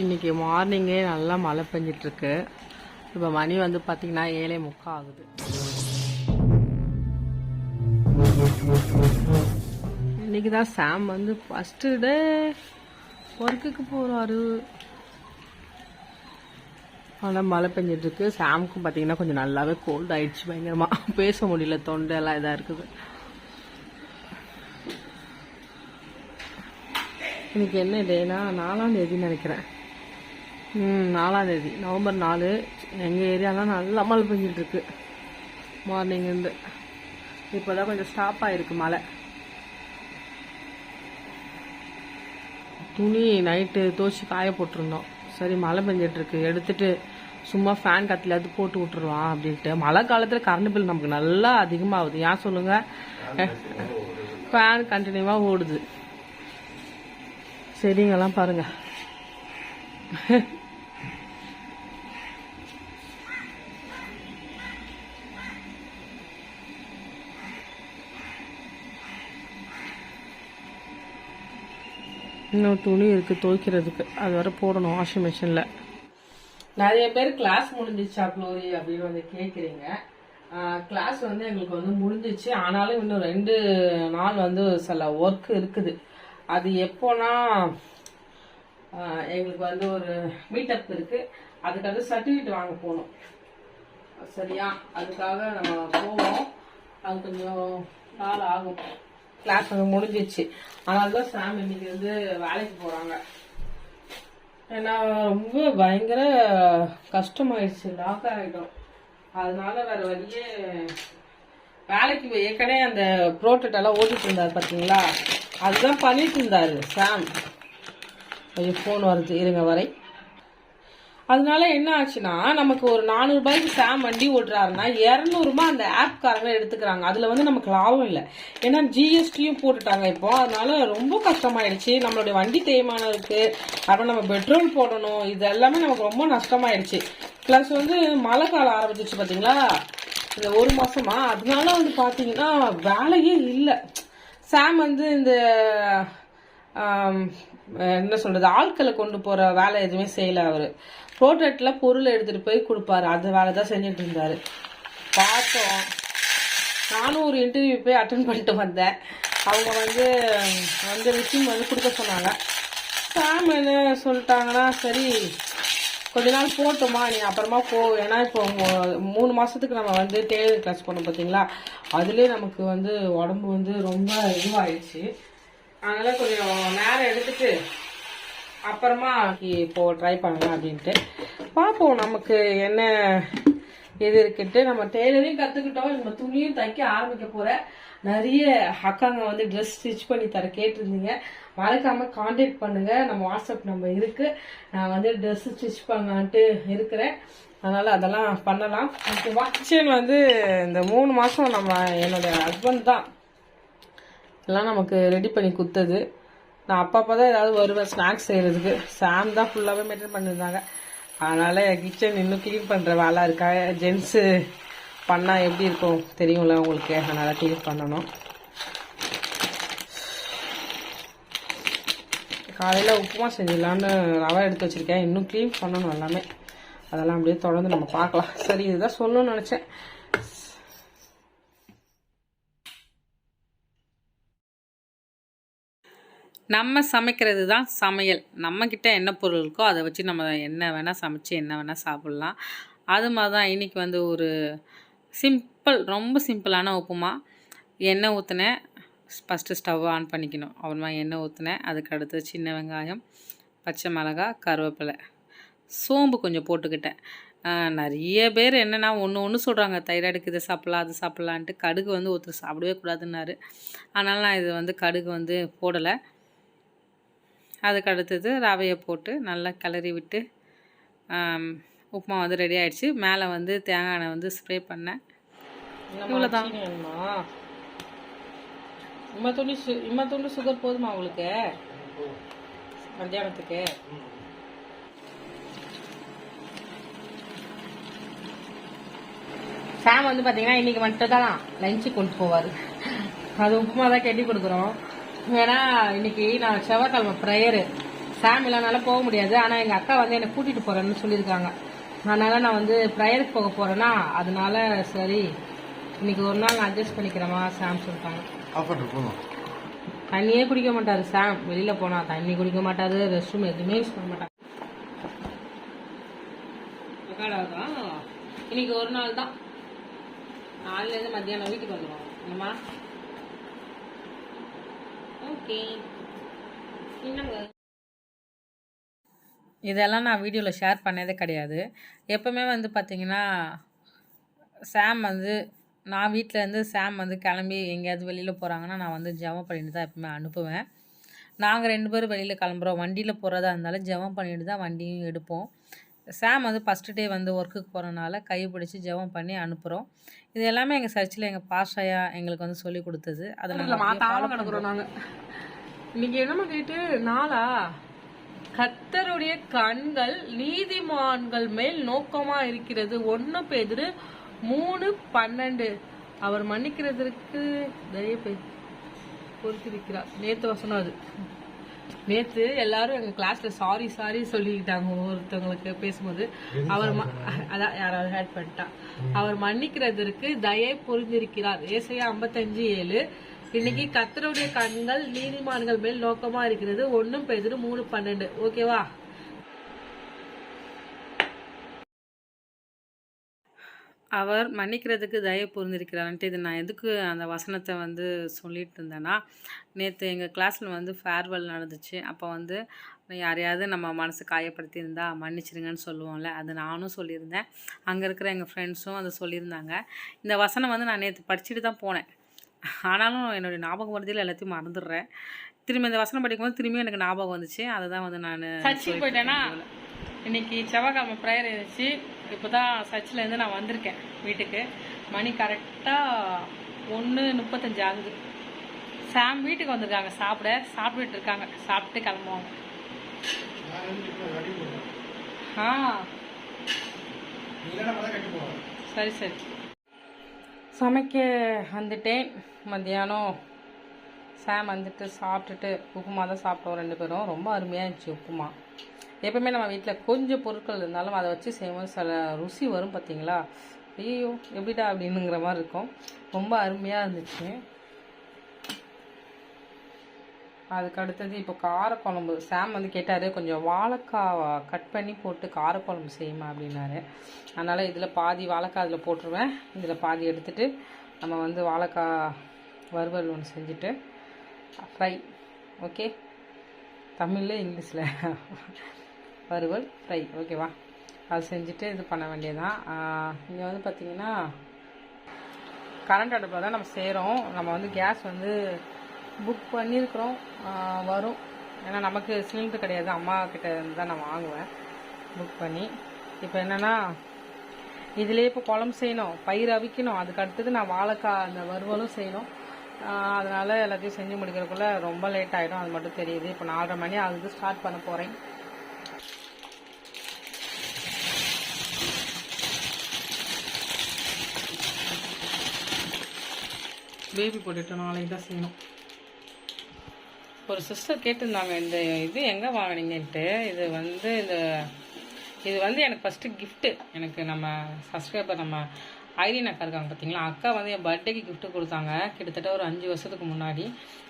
இன்னைக்கு மார்னிங்கே நல்லா மழை பெஞ்சிட்ருக்கு. இப்போ மணி வந்து பார்த்திங்கன்னா ஏழே முக்கா ஆகுது. இன்னைக்கு தான் சாம் வந்து ஃபஸ்ட்டு டே ஒர்க்குக்கு போகிறாரு ஆனால் மழை பெஞ்சிட்ருக்கு. சாமுக்கும் பார்த்தீங்கன்னா கொஞ்சம் நல்லாவே கோல்ட் ஆயிடுச்சு பயங்கரமாக பேச முடியல தொண்டை எல்லாம் இதாக இருக்குது. இன்னைக்கு என்ன டேனா நாலாம் தேதின்னு நினைக்கிறேன். ம் நவம்பர் நாலு. எங்கள் ஏரியாலாம் நல்லா மழை பெஞ்சிட்ருக்கு. மார்னிங்லேருந்து இப்போ தான் கொஞ்சம் ஸ்டாப் ஆகிருக்கு மழை. துணி நைட்டு துவச்சி காய போட்டிருந்தோம். சரி மழை பெஞ்சிட்ருக்கு. எடுத்துட்டு சும்மா ஃபேன் கத்திலாவது போட்டு விட்டுருவான் அப்படின்ட்டு. மழை காலத்தில் கரண்ட் பில் நமக்கு நல்லா அதிகமாகுது. ஏன் சொல்லுங்கள் ஃபேன் கண்டினியூவாக ஓடுது. செடிங்கெல்லாம் பாருங்கள் இன்னும் துணி இருக்குது துவைக்கிறதுக்கு. அது வர போடணும் வாஷிங் மிஷினில் நிறைய பேர் கிளாஸ் முடிஞ்சிச்சா க்ளோரி அப்படின்னு வந்து கேட்குறீங்க கிளாஸ் வந்து எங்களுக்கு வந்து முடிஞ்சிச்சு. ஆனாலும் இன்னும் ரெண்டு நாள் வந்து சில ஒர்க் இருக்குது. அது எப்போனா எங்களுக்கு வந்து ஒரு மீட்டப் இருக்குது அதுக்கு வந்து சர்டிஃபிகேட் வாங்க போகணும். சரியா? அதுக்காக நம்ம போவோம். அது கொஞ்சம் நாள் ஆகும். கிளாஸ் வந்து முடிஞ்சிச்சு. அதனால தான் சாம் இன்னைக்கு வந்து வேலைக்கு போறாங்க. ஏன்னா ரொம்ப பயங்கர கஷ்டமாயிடுச்சு. லாக் ஆகிடும் அதனால வேற வழியே வேலைக்கு போய் ஏற்கனவே அந்த ப்ரோட்டட் எல்லாம் ஓட்டிட்டு இருந்தாரு பாத்தீங்களா? அதுதான் பண்ணிட்டு இருந்தாரு சாம். கொஞ்சம் ஃபோன் வருது இருங்க வரை. அதனால என்ன ஆச்சுன்னா நமக்கு ஒரு நானூறுபாய்க்கு சாம் வண்டி ஓட்டுறாருன்னா இரநூறுபா அந்த ஆப்காரங்க எடுத்துக்கிறாங்க. அதில் வந்து நமக்கு லாபம் இல்லை. ஏன்னா ஜிஎஸ்டியும் போட்டுட்டாங்க இப்போ. அதனால ரொம்ப கஷ்டமாயிடுச்சு. நம்மளுடைய வண்டி தேய்மானம் இருக்கு அப்புறம் நம்ம பெட்ரோல் போடணும் இது எல்லாமே நமக்கு ரொம்ப நஷ்டமாயிடுச்சு. ப்ளஸ் வந்து மழை காலம் ஆரம்பிச்சிச்சு பார்த்தீங்களா இந்த ஒரு மாசமா. அதனால வந்து பார்த்தீங்கன்னா வேலையே இல்லை. சாம் வந்து இந்த என்ன சொல்றது ஆட்களை கொண்டு போற வேலை எதுவுமே செய்யல அவரு. போர்ட்ரேட்டில் பொருள் எடுத்துகிட்டு போய் கொடுப்பாரு. அந்த வேலை தான் செஞ்சுட்டு இருந்தார். பார்த்தோம். நானும் ஒரு இன்டர்வியூ போய் அட்டன் பண்ணிட்டு வந்தேன். அவங்க வந்து வந்து விஷயம் வந்து கொடுக்க சொன்னாங்க. சாம் என்ன சொல்லிட்டாங்கன்னா சரி கொஞ்ச நாள் போட்டோமா நீ அப்புறமா போ. ஏன்னா இப்போ மூணு மாதத்துக்கு நம்ம வந்து டெய்லர் கிளாஸ் பண்ணோம் பார்த்தீங்களா அதுலேயே நமக்கு வந்து உடம்பு வந்து ரொம்ப இதுவாகிடுச்சு அதனால் கொஞ்சம் நேரம் எடுத்துகிட்டு அப்புறமா இப்போ ட்ரை பண்ணலாம் அப்படின்ட்டு. பார்ப்போம் நமக்கு என்ன இது இருக்குன்ட்டு. நம்ம டெய்லரையும் கற்றுக்கிட்டோம் நம்ம துணியும் தைக்க ஆரம்பிக்க போகிறேன் நிறைய அக்காங்க வந்து ட்ரெஸ் ஸ்டிச் பண்ணி தர கேட்டிருந்தீங்க. மறக்காமல் காண்டாக்ட் பண்ணுங்கள் நம்ம வாட்ஸ்அப் நம்பர் இருக்குது நான் வந்து ட்ரெஸ் ஸ்டிச் பண்ணலான்ட்டு இருக்கிறேன். அதனால் அதெல்லாம் பண்ணலாம். கிச்சன் வந்து இந்த மூணு மாதம் நம்ம என்னோட ஹஸ்பண்ட் தான். எல்லாம் நமக்கு ரெடி பண்ணி கொடுத்தது. நான் அப்பப்போ தான் ஏதாவது வருவேன் ஸ்நாக்ஸ் செய்கிறதுக்கு சாம் தான் ஃபுல்லாகவே மெயின்டைன் பண்ணியிருந்தாங்க அதனால் கிச்சன் இன்னும் க்ளீன் பண்ணுற வேலை இருக்கா? ஜென்ஸு பண்ணால் எப்படி இருக்கும்? தெரியும்ல உங்களுக்கு. அதனால் க்ளீன் பண்ணணும். காலையில் உப்புமா செஞ்சிடலான்னு ரவை எடுத்து வச்சுருக்கேன். இன்னும் க்ளீன் பண்ணணும் எல்லாமே. அதெல்லாம் அப்படியே தொடர்ந்து நம்ம பார்க்கலாம். சரி இதுதான் சொல்லணும்னு நினச்சேன். நம்ம சமைக்கிறது தான் சமையல். நம்மக்கிட்ட என்ன பொருள் இருக்கோ அதை வச்சு நம்ம என்ன வேணால் சமைச்சு என்ன வேணால் சாப்பிட்லாம். அது மாதிரி தான் இன்றைக்கி வந்து ஒரு சிம்பிள் ரொம்ப சிம்பிளான உப்புமா. எண்ணெய் ஊற்றினேன் ஃபஸ்ட்டு ஸ்டவ் ஆன் பண்ணிக்கணும். அப்புறமா எண்ணெய் ஊற்றினேன் அதுக்கு அடுத்து சின்ன வெங்காயம் பச்சை மிளகாய் கருவேப்பிலை. சோம்பு கொஞ்சம் போட்டுக்கிட்டேன். நிறைய பேர் என்னென்னா ஒன்று ஒன்று சொல்கிறாங்க தைராய்டுக்கு இதை சாப்பிட்லாம் அது சாப்பிட்லான்ட்டு கடுகு வந்து ஒருத்தர் சாப்பிடவே கூடாதுன்னாரு. அதனால் நான் இது வந்து கடுகு வந்து போடலை. அதுக்கு அடுத்தது ரவையை போட்டு நல்லா கிளறி விட்டு உப்புமா வந்து ரெடி ஆயிடுச்சு. மேலே வந்து தேங்காய் எண்ணெய் வந்து ஸ்ப்ரே பண்ணேன். இவ்வளோதான் இம்மா துணி சு இம்மா துண்டு சுகர் போதுமா உங்களுக்கு? மத்தியானத்துக்கு? சாம் வந்து பார்த்தீங்கன்னா இன்னைக்கு மட்டும் தான் லஞ்சு கொண்டு போவார். அது உப்புமா தான் கட்டி கொடுக்குறோம். ஏன்னா இன்னைக்கு நான் செவ்வாய்க்கிழமை ப்ரேயரு சாம் இல்லைனால போக முடியாது. ஆனால் எங்கள் அக்கா வந்து என்னை கூட்டிகிட்டு போகிறேன்னு சொல்லியிருக்காங்க. அதனால நான் வந்து ப்ரேயருக்கு போக போகிறேன்னா அதனால சரி இன்னைக்கு ஒரு நாள் நான் அட்ஜஸ்ட் பண்ணிக்கிறேமா சாம் சொல்லிட்டாங்க. தண்ணியே குடிக்க மாட்டாரு சாம். வெளியில போனா தண்ணி குடிக்க மாட்டாரு ரெஸ்ட் ரூம் எதுவுமே யூஸ் பண்ண மாட்டாரு. இன்னைக்கு ஒரு நாள் தான். நாலுல இருந்து மத்தியானம் வீட்டுக்கு வந்துடுவோம் என்னம்மா? ஓகே இதெல்லாம் நான் வீடியோவில் ஷேர் பண்ணதே கிடையாது. எப்போவுமே வந்து பார்த்திங்கன்னா சாம் வந்து நான் வீட்டிலேருந்து சாம் வந்து கிளம்பி எங்கேயாவது வெளியில் போகிறாங்கன்னா நான் வந்து ஜெபம் பண்ணிட்டு தான் எப்பவுமே அனுப்புவேன். நாங்கள் ரெண்டு பேரும் வெளியில் கிளம்புறோம். வண்டியில் போகிறதா இருந்தாலும் ஜெபம் பண்ணிட்டு தான் வண்டியும் எடுப்போம். சாம் வந்து ஃபஸ்ட்டு டே வந்து ஒர்க்குக்கு போகிறனால கை பிடிச்சி ஜெபம் பண்ணி அனுப்புகிறோம் இது எல்லாமே எங்கள் சர்ச்சில் எங்கள் பாஷாயா எங்களுக்கு வந்து சொல்லி கொடுத்தது. அதை நாங்கள் கிடக்குறோம் நாங்கள் இன்னைக்கு என்னமா கேட்டு? நாளா? கத்தருடைய கண்கள் நீதிமான்கள் மேல் நோக்கமா இருக்கிறது. ஒன்னு பேதுரு மூணு பன்னெண்டு. அவர் மன்னிக்கிறதற்கு தயவு பொறுத்திருக்கிறார். நேத்து வசனம் அது. நேத்து எல்லாரும் எங்க கிளாஸ்ல சாரி சாரி சொல்லிக்கிட்டாங்க. ஒருத்தவங்களுக்கு பேசும்போது அவர் அதான் யாராவது ஹேட் பண்ணிட்டா. அவர் மன்னிக்கிறதற்கு தயை புரிந்திருக்கிறார். ஏசையா ஐம்பத்தஞ்சு ஏழு. இன்னைக்கு கத்தருடைய கண்கள் நீதிமான்கள் மேல் நோக்கமா இருக்கிறது. ஒன்னும் பேதுரு மூணு பன்னெண்டு. ஓகேவா அவர் மன்னிக்கிறதுக்கு தயவு புரிந்திருக்கிறான்ட்டு இது நான் எதுக்கு அந்த வசனத்தை வந்து சொல்லிட்டு இருந்தேன்னா நேற்று எங்கள் கிளாஸில் வந்து ஃபேர்வெல் நடந்துச்சு. அப்போ வந்து யாரையாவது நம்ம மனசு காயப்படுத்தியிருந்தா மன்னிச்சிருங்கன்னு சொல்லுவோம்ல அது நானும் சொல்லியிருந்தேன். அங்கே இருக்கிற எங்கள் ஃப்ரெண்ட்ஸும் அதை சொல்லியிருந்தாங்க. இந்த வசனம் வந்து நான் நேற்று படிச்சுட்டு தான் போனேன். ஆனாலும் என்னுடைய ஞாபகம் வருதில் எல்லாத்தையும் மறந்துடுறேன். திரும்பி இந்த வசனம் படிக்கும்போது திரும்பியும் எனக்கு ஞாபகம் வந்துச்சு. அதை தான் வந்து நான் சர்ச்சுக்கு போயிட்டேன்னா இன்னைக்கு செவ்வாய்க்கிழமை ப்ரேயர் இருந்துச்சு இப்போ தான் சர்ச்சிலேருந்து நான் வந்திருக்கேன் வீட்டுக்கு. மணி கரெக்டாக ஒன்று முப்பத்தஞ்சு ஆகுது. சாம் வீட்டுக்கு வந்திருக்காங்க. சாப்பிட சாப்பிட்டுட்டு இருக்காங்க. சாப்பிட்டு கிளம்புவாங்க. ஆ. சரி சரி. சமைக்க வந்துட்டேன். மத்தியானம் சாம் வந்துட்டு சாப்பிட்டுட்டு உப்புமா தான் சாப்பிட்டோம் ரெண்டு பேரும். ரொம்ப அருமையாக இருந்துச்சு உப்புமா. எப்பவுமே நம்ம வீட்டில் கொஞ்சம் பொருட்கள் இருந்தாலும் அதை வச்சு செய்யும்போது சில ருசி வரும் பார்த்தீங்களா ஐயோ எப்படிடா அப்படின்னுங்கிற மாதிரி இருக்கும். ரொம்ப அருமையாக இருந்துச்சு. அதுக்கு அடுத்தது இப்போ காரக்குழம்பு. சாம் வந்து கேட்டார் கொஞ்சம் வாழைக்காய் கட் பண்ணி போட்டு காரக்குழம்பு செய்யுமா அப்படின்னாரு. அதனால் இதில் பாதி வாழைக்காய் அதில் போட்டுருவேன். இதில் பாதி எடுத்துகிட்டு நம்ம வந்து வாழைக்காய் வறுவல் ஒன்று செஞ்சுட்டு ஃப்ரை ஓகே தமிழில் இங்கிலீஷில். வறுவல் ஃப்ரை ஓகேவா அது செஞ்சுட்டு இது பண்ண வேண்டியதான் இங்கே வந்து பார்த்திங்கன்னா கரண்ட் அடுப்பில் தான் நம்ம செய்கிறோம் நம்ம வந்து கேஸ் வந்து புக் பண்ணியிருக்கிறோம். வரும். ஏன்னா நமக்கு சிலிண்டர் கிடையாது. அம்மா கிட்ட இருந்து தான் நான் வாங்குவேன். புக் பண்ணி. இப்போ என்னென்னா இதுலேயே இப்போ குழம்பு செய்யணும். பயிர் அவிக்கணும். அதுக்கு அடுத்தது நான் வாழைக்காய் அந்த வறுவலும் செய்யணும். அதனால் எல்லாத்தையும் செஞ்சு முடிக்கிறதுக்குள்ள ரொம்ப லேட் ஆகிடும் அது மட்டும் தெரியுது. இப்போ நாலரை மணி ஆகுது. ஸ்டார்ட் பண்ண போகிறேன் பேபி போட்டுட்டு நாளைக்கு தான் செய்யணும். ஒரு சிஸ்டர் கேட்டிருந்தாங்க இந்த இது எங்கே வாங்குனீங்கன்ட்டு இது வந்து இந்த இது வந்து எனக்கு ஃபஸ்ட்டு கிஃப்ட்டு எனக்கு நம்ம சப்ஸ்கிரைபர் நம்ம ஐரின் அக்கா இருக்காங்க பார்த்தீங்களா அக்கா வந்து என் பர்த்டேக்கு கிஃப்ட்டு கொடுத்தாங்க. கிட்டத்தட்ட ஒரு அஞ்சு வருஷத்துக்கு முன்னாடி.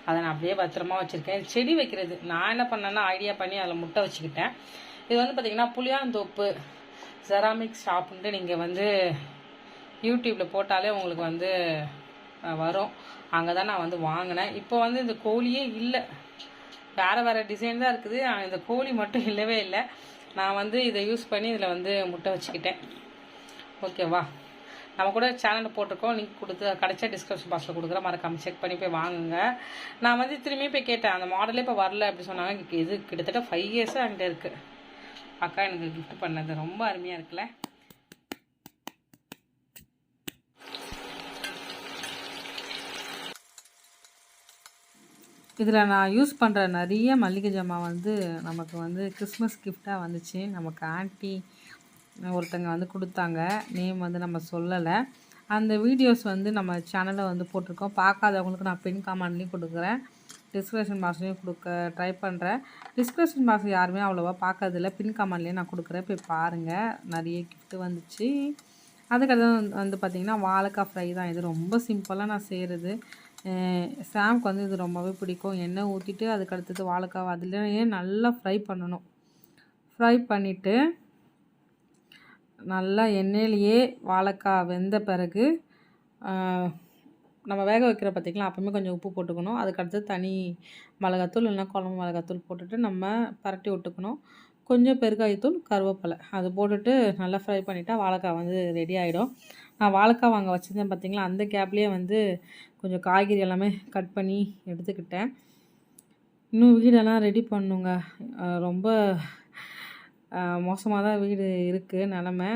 அதை நான் அப்படியே பத்திரமா வச்சுருக்கேன். செடி வைக்கிறது. நான் என்ன பண்ணேன்னா ஐடியா பண்ணி அதில் முட்டை வச்சுக்கிட்டேன். இது வந்து பார்த்தீங்கன்னா புளியாந்தோப்பு ஜெராமிக் ஷாப்புன்ட்டு நீங்கள் வந்து யூடியூப்பில் போட்டாலே உங்களுக்கு வந்து வரும். அங்கே தான் நான் வந்து வாங்கினேன். இப்போ வந்து இந்த கோழியே இல்லை. வேறு வேறு டிசைன் தான் இருக்குது. இந்த கோழி மட்டும் இல்லவே இல்லை. நான் வந்து இதை யூஸ் பண்ணி இதில் வந்து முட்டை வச்சுக்கிட்டேன். ஓகேவா நம்ம கூட சேனலில் போட்டிருக்கோம். லிங்க் கொடுத்து கிடச்சா டிஸ்கிரிப்ஷன் பாக்ஸில் கொடுக்குறேன். மறக்காமல் செக் பண்ணி போய் வாங்குங்க. நான் வந்து திரும்பி போய் கேட்டேன். அந்த மாடலே இப்போ வரல அப்படி சொன்னாங்க. இது கிட்டத்தட்ட ஃபைவ் இயர்ஸாக என்கிட்ட இருக்குது அக்கா எனக்கு கிஃப்ட் பண்ணது. ரொம்ப அருமையாக இருக்குல்ல? இதில் நான் யூஸ் பண்ணுற நிறைய மல்லிகை ஜாமான் வந்து நமக்கு வந்து கிறிஸ்மஸ் கிஃப்டாக வந்துச்சு. நமக்கு ஆன்ட்டி ஒருத்தங்க வந்து கொடுத்தாங்க. நேம் வந்து நம்ம சொல்லலை. அந்த வீடியோஸ் வந்து நம்ம சேனலில் வந்து போட்டிருக்கோம். பார்க்காதவங்களுக்கு நான் பின் காமெண்ட்லேயும் கொடுக்குறேன். டிஸ்கிரிப்ஷன் பாக்ஸ்லேயும் கொடுக்க ட்ரை பண்ணுறேன் டிஸ்கிரிப்ஷன் பாக்ஸ் யாருமே அவ்வளோவா பார்க்கறதில்ல பின் கமெண்ட்லேயே நான் கொடுக்குறேன். போய் பாருங்கள் நிறைய கிஃப்ட்டு வந்துச்சு. அதுக்கடுத்து வந்து பார்த்திங்கன்னா வாழைக்காய் ஃப்ரை தான். இது ரொம்ப சிம்பிளாக நான் செய்கிறது சாம்க்கு வந்து இது ரொம்பவே பிடிக்கும். எண்ணெய் ஊற்றிட்டு அதுக்கு அடுத்தது வாழைக்காய் அதுலேயே நல்லா ஃப்ரை பண்ணணும். ஃப்ரை பண்ணிவிட்டு நல்லா எண்ணெயிலேயே வாழைக்காய் வெந்த பிறகு நம்ம வேக வைக்கிற பார்த்திங்களா அப்போவுமே கொஞ்சம் உப்பு போட்டுக்கணும். அதுக்கடுத்து தனி மிளகாத்தூள் இல்லைன்னா குழம்பு மிளகாத்தூள் போட்டுட்டு நம்ம பரட்டி விட்டுக்கணும். கொஞ்சம் பெருக்காயத்தூள் கருவேப்பிலை. அது போட்டுட்டு நல்லா ஃப்ரை பண்ணிவிட்டா வாழைக்காய் வந்து ரெடி ஆகிடும் நான் வாழைக்காய் வாங்க வச்சுருந்தேன் பார்த்திங்களா அந்த கேப்லேயே வந்து கொஞ்சம் காய்கறி எல்லாமே கட் பண்ணி எடுத்துக்கிட்டேன். இன்னும் வீடெல்லாம் ரெடி பண்ணுங்க. ரொம்ப மோசமாக தான் வீடு இருக்குது நிலமை.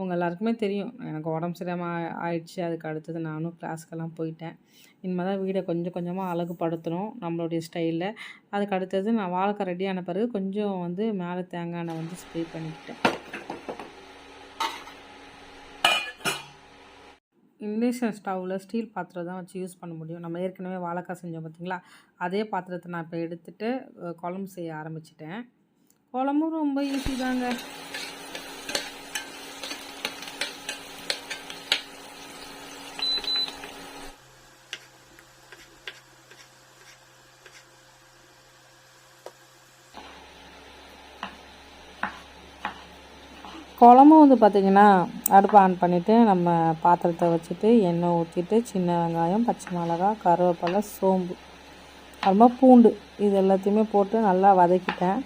உங்கள் எல்லாருக்குமே தெரியும். எனக்கு உடம்பு சரியாமல் ஆயிடுச்சு. அதுக்கு அடுத்தது நானும் கிளாஸ்க்கெல்லாம் போயிட்டேன். இனிமேல் தான் வீடை கொஞ்சம் கொஞ்சமாக அழகுபடுத்தணும் நம்மளுடைய ஸ்டைலில். அதுக்கு அடுத்தது நான் வாழ்க்கை ரெடி ஆன பிறகு கொஞ்சம் வந்து மேலே தேங்காய் எண்ணெய் வந்து ஸ்ப்ரே பண்ணிக்கிட்டேன். இண்டக்ஷன் ஸ்டவ்வில் ஸ்டீல் பாத்திரம் தான் வச்சு யூஸ் பண்ண முடியும். நம்ம ஏற்கனவே வாழைக்காய் செஞ்சோம் பார்த்தீங்களா? அதே பாத்திரத்தை நான் இப்போ எடுத்துகிட்டு குழம்பு செய்ய ஆரம்பிச்சிட்டேன். குழம்பும் ரொம்ப ஈஸி தாங்க. குழம்பு வந்து பார்த்திங்கன்னா அடுப்பை ஆன் பண்ணிவிட்டு நம்ம பாத்திரத்தை வச்சுட்டு எண்ணெய் ஊற்றிட்டு சின்ன வெங்காயம் பச்சை மிளகா கருவேப்பிலை சோம்பு அப்புறமா பூண்டு. இது எல்லாத்தையுமே போட்டு நல்லா வதக்கிட்டேன்.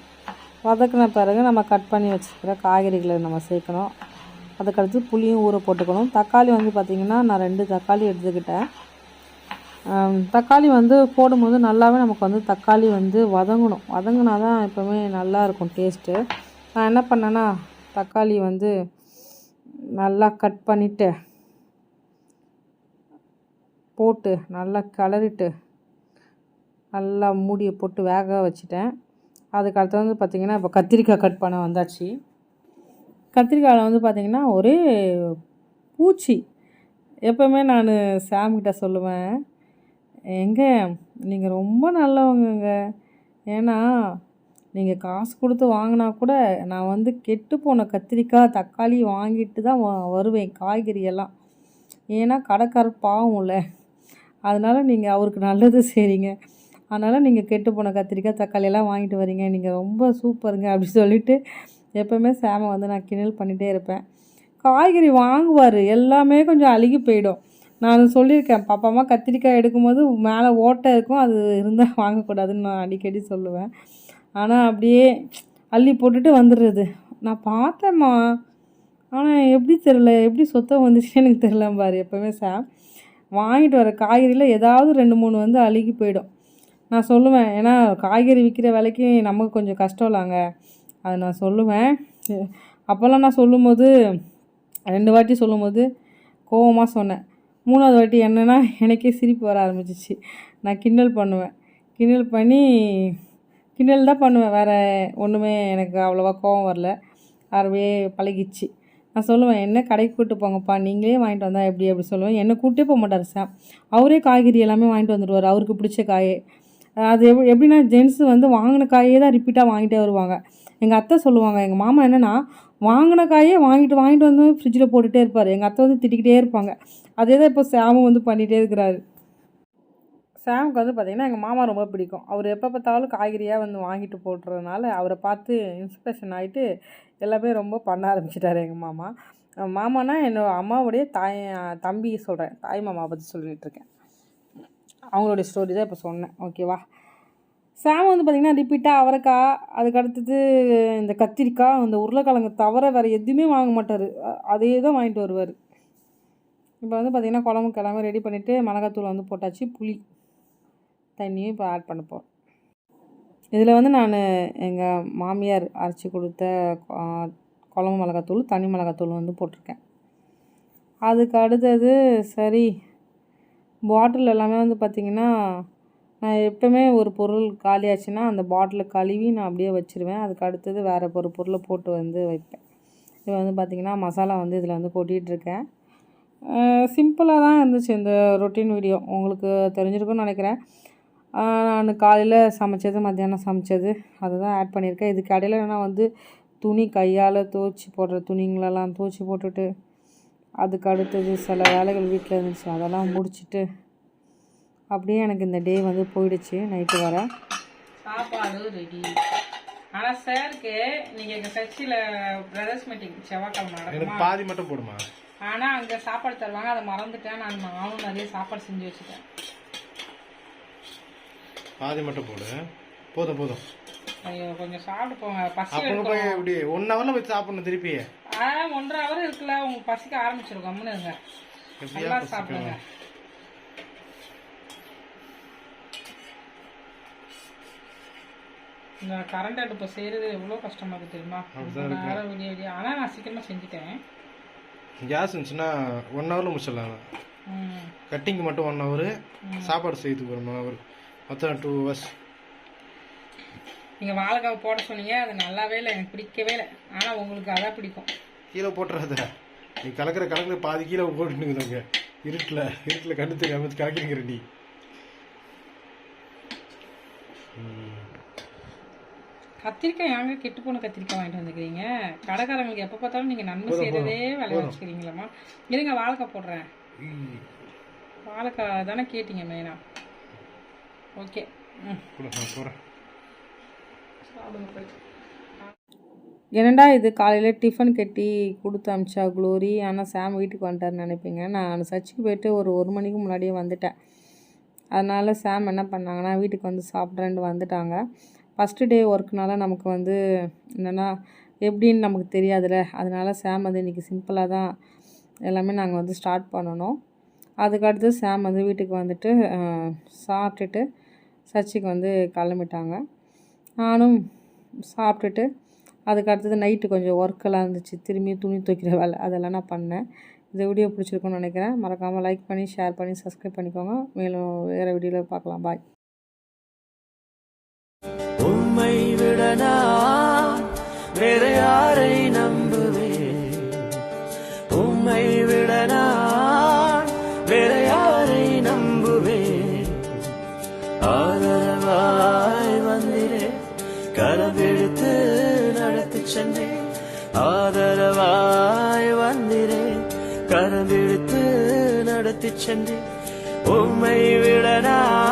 வதக்கின பிறகு நம்ம கட் பண்ணி வச்சுருக்கிற காய்கறிகளை நம்ம சேர்க்கணும். அதுக்கடுத்து புளியும் ஊற போட்டுக்கணும். தக்காளி வந்து பார்த்திங்கன்னா நான் ரெண்டு தக்காளி எடுத்துக்கிட்டேன். தக்காளி வந்து போடும்போது நல்லாவே நமக்கு வந்து தக்காளி வந்து வதங்கணும். வதங்கினா தான் எப்போவுமே நல்லா இருக்கும் டேஸ்ட்டு. நான் என்ன பண்ணேன்னா தக்காளி வந்து நல்லா கட் பண்ணிவிட்டு போட்டு நல்லா கிளறிட்டு நல்லா மூடியை போட்டு வேக வச்சுட்டேன். அதுக்கு அடுத்து வந்து பார்த்திங்கன்னா இப்போ கத்திரிக்காய் கட் பண்ண வந்தாச்சு. கத்திரிக்காயில் வந்து பார்த்திங்கன்னா ஒரு பூச்சி. எப்போவுமே நான் சாம்கிட்ட சொல்லுவேன் எங்கே நீங்கள் ரொம்ப நல்லவங்கங்க. ஏன்னா நீங்கள் காசு கொடுத்து வாங்கினா கூட நான் வந்து கெட்டு போன கத்திரிக்காய் தக்காளி வாங்கிட்டு தான் வருவேன் காய்கறியெல்லாம் ஏன்னா கடைக்காரர் பாவம்ல அதனால் நீங்கள் அவருக்கு நல்லது செய்கிறீங்க அதனால் நீங்கள் கெட்டு போன கத்திரிக்காய் தக்காளியெல்லாம் வாங்கிட்டு வரீங்க. நீங்கள் ரொம்ப சூப்பருங்க அப்படி சொல்லிவிட்டு எப்போவுமே சாமை வந்து நான் கிணல் பண்ணிகிட்டே இருப்பேன். காய்கறி வாங்குவார். எல்லாமே கொஞ்சம் அழுகி போயிடும். நான் சொல்லியிருக்கேன். பாப்பாமா கத்திரிக்காய் எடுக்கும்போது மேலே ஓட்டை இருக்கும். அது இருந்தால் வாங்கக்கூடாதுன்னு நான் அடிக்கடி சொல்லுவேன். ஆனால் அப்படியே அள்ளி போட்டுட்டு வந்துடுறது. நான் பார்த்தேம்மா. ஆனால் எப்படி தெரில எப்படி சொத்தம் வந்துச்சு எனக்கு தெரில பாரு எப்போவுமே சார் வாங்கிட்டு வர காய்கறியில் ஏதாவது ரெண்டு மூணு வந்து அழுகி போயிடும். நான் சொல்லுவேன் ஏன்னா காய்கறி விற்கிற விலைக்கு நமக்கு கொஞ்சம் கஷ்டம் இல்லைங்க. அது நான் சொல்லுவேன். அப்போல்லாம் நான் சொல்லும்போது ரெண்டு வாட்டி சொல்லும்போது கோவமாக சொன்னேன். மூணாவது வாட்டி என்னென்னா எனக்கே சிரிப்பு வர ஆரம்பிச்சிச்சு. நான் கிண்டல் பண்ணுவேன். கிண்டல் பண்ணி கிண்டல் தான் பண்ணுவேன். வேறு ஒன்றுமே எனக்கு அவ்வளோவா கோவம் வரல. அறவே பழகிச்சு நான் சொல்லுவேன் என்ன கடைக்கு கூப்பிட்டு போங்கப்பா? நீங்களே வாங்கிட்டு வந்தால் எப்படி? அப்படி சொல்லுவேன். என்னை கூப்பிட்டே போக மாட்டார் சாம். அவரே காய்கறி எல்லாமே வாங்கிட்டு வந்துடுவார் அவருக்கு பிடிச்ச காயே. அது எப் எப்படின்னா ஜென்ஸு வந்து வாங்கின காயே தான் ரிப்பீட்டாக வாங்கிட்டே வருவாங்க. எங்கள் அத்தை சொல்லுவாங்க எங்கள் மாமா என்னென்னா வாங்கின காயே வாங்கிட்டு வாங்கிட்டு வந்து ஃப்ரிட்ஜில் போட்டுகிட்டே இருப்பார். எங்கள் அத்தை வந்து திட்டிக்கிட்டே இருப்பாங்க. அதே தான் இப்போ சாமும் வந்து பண்ணிகிட்டே இருக்கிறாரு. சாம்க்கு வந்து பார்த்திங்கன்னா எங்கள் மாமா ரொம்ப பிடிக்கும். அவர் எப்போ பார்த்தாலும் காய்கறியாக வந்து வாங்கிட்டு போட்டுறதுனால அவரை பார்த்து இன்ஸ்பிரேஷன் ஆகிட்டு எல்லாமே ரொம்ப பண்ண ஆரம்பிச்சிட்டாரு எங்கள் மாமா. மாமானா என்னோட அம்மாவுடைய தாய் தம்பி சொல்கிறேன் தாய் மாமா பற்றி சொல்லிகிட்ருக்கேன் இருக்கேன். அவங்களுடைய ஸ்டோரி தான் இப்போ சொன்னேன். ஓகேவா சாம் வந்து பார்த்திங்கன்னா ரிப்பீட்டாக அவரைக்காய் அதுக்கு அடுத்தது இந்த கத்திரிக்காய் இந்த உருளைக்கிழங்கு தவிர வேறு எதுவுமே வாங்க மாட்டார். அதே தான் வாங்கிட்டு வருவார். இப்போ வந்து பார்த்திங்கன்னா குழம்பு கிழமை ரெடி பண்ணிவிட்டு மிளகாத்தூள் வந்து போட்டாச்சு புளி. தண்ணியும் இப்போ ஆட் பண்ண போகிறோம் இதில் வந்து நான் எங்கள் மாமியார் அரைச்சி கொடுத்த குழம்பு மிளகாத்தூள் தனி மிளகாத்தூள் வந்து போட்டிருக்கேன். அதுக்கு அடுத்தது சரி பாட்டில் எல்லாமே வந்து பார்த்திங்கன்னா நான் எப்போவுமே ஒரு பொருள் காலியாச்சுன்னா அந்த பாட்டிலை கழுவி நான் அப்படியே வச்சுருவேன். அதுக்கு அடுத்தது வேறு ஒரு பொருளை போட்டு வந்து வைப்பேன். இது வந்து பார்த்திங்கன்னா மசாலா வந்து இதில் வந்து கொட்டிகிட்ருக்கேன் சிம்பிளாக தான் இருந்துச்சு இந்த ரொட்டீன் வீடியோ உங்களுக்கு தெரிஞ்சிருக்கும்னு நினைக்கிறேன். நான் காலையில் சமைச்சது மத்தியானம் சமைச்சது. அதை தான் ஆட் பண்ணியிருக்கேன். இதுக்கு இடையில நான் வந்து துணி கையால் துவச்சி போடுற துணிங்களெல்லாம் துவச்சி போட்டுட்டு அதுக்கு அடுத்தது சில வேலைகள் வீட்டில் இருந்துச்சு. அதெல்லாம் முடிச்சுட்டு அப்படியே எனக்கு இந்த டே வந்து போயிடுச்சு. நைட்டு வர. சாப்பாடு ரெடி ஆனால் சாருக்கு நீங்கள் எங்கள் சர்ச்சில் பிரதர்ஸ் மீட்டிங் செவ்வாய்க்கிழமை பாதி மட்டும் போடுமா? ஆனால் அங்கே சாப்பாடு தருவாங்க. அதை மறந்துட்டேன். நான் நானும் நிறைய சாப்பாடு செஞ்சு வச்சுட்டேன். பாதி மட்டும் போடு. போதும் போதும். ஐயோ கொஞ்சம் சாப்பிட்டு போங்க. பசி அப்புறம் போய் இப்படி ஒன் ஹவர்ல போய் சாப்பிடணும் திருப்பி ஆ ஒன்றரை ஹவர் இருக்குல்ல. உங்களுக்கு பசிக்க ஆரம்பிச்சிடும் கம்முன்னு இருங்க. நல்லா? சாப்பிடுங்க. இந்த கரண்ட் அடுப்பு செய்கிறது எவ்வளோ கஷ்டமா இருக்கு தெரியுமா? அப்படிதான் ரொம்ப நேரம் விடிய விடிய ஆனால் நான் சீக்கிரமாக செஞ்சுட்டேன். கேஸ் இருந்துச்சுன்னா ஒன் ஹவர்ல முடிச்சிடலாம். கட்டிங் மட்டும் ஒன் ஹவர் சாப்பாடு செய்யறதுக்கு ஒரு ஒன் ஹவர் மொத்தம் டூ ஹவர்ஸ் நீங்கள் வாழைக்காய் போட சொன்னீங்க அது நல்லாவே இல்லை எனக்கு பிடிக்கவே இல்லை. ஆனால் உங்களுக்கு அதான் பிடிக்கும். கீழே போட்டுறாத. நீ கலக்கிற கலக்கிற பாதி கீழே போட்டுனுங்க இருட்டில் இருட்டில் கண்டு தெரியாம கலக்கிறீங்க நீ. கத்திரிக்காய் ஏங்க கெட்டு போன கத்திரிக்காய் வாங்கிட்டு வந்துக்கிறீங்க கடைக்காரங்களுக்கு எப்போ பார்த்தாலும் நீங்கள் நன்மை செய்கிறதே வேலையை வச்சுக்கிறீங்களம்மா. இருங்க வாழைக்காய் போடுறேன். வாழைக்காய் தானே கேட்டீங்க மெயினாக ஓகே. என்னடா இது காலையில் டிஃபன் கட்டி கொடுத்து அமிச்சா க்ளோரி? ஆனால் சாம் வீட்டுக்கு வந்துட்டாருன்னு நினைப்பீங்க. நான் சர்ச்சுக்கு போயிட்டு ஒரு ஒரு மணிக்கு முன்னாடியே வந்துட்டேன். அதனால் சாம் என்ன பண்ணாங்கன்னா வீட்டுக்கு வந்து சாப்பிட்றேன்ட்டு வந்துட்டாங்க. ஃபஸ்ட்டு டே ஒர்க்னால நமக்கு வந்து என்னென்னா எப்படின்னு நமக்கு தெரியாதுல்ல. அதனால சாம் வந்து இன்றைக்கி சிம்பிளாக தான் எல்லாமே நாங்கள் வந்து ஸ்டார்ட் பண்ணணும். அதுக்கடுத்து சாம் வந்து வீட்டுக்கு வந்துட்டு சாப்பிட்டுட்டு சர்ச்சுக்கு வந்து கிளம்பிட்டாங்க. நானும் சாப்பிட்டுட்டு அதுக்கு அடுத்தது நைட்டு கொஞ்சம் ஒர்க்கெல்லாம் இருந்துச்சு. திரும்பி துணி துவைக்கிற வேலை அதெல்லாம் நான் பண்ணேன். இந்த வீடியோ பிடிச்சிருக்குன்னு நினைக்கிறேன். மறக்காமல் லைக் பண்ணி ஷேர் பண்ணி சப்ஸ்கிரைப் பண்ணிக்கோங்க. மேலும் வேறு வீடியோவில் பார்க்கலாம். பாய் சென்று உம்மை விட நான்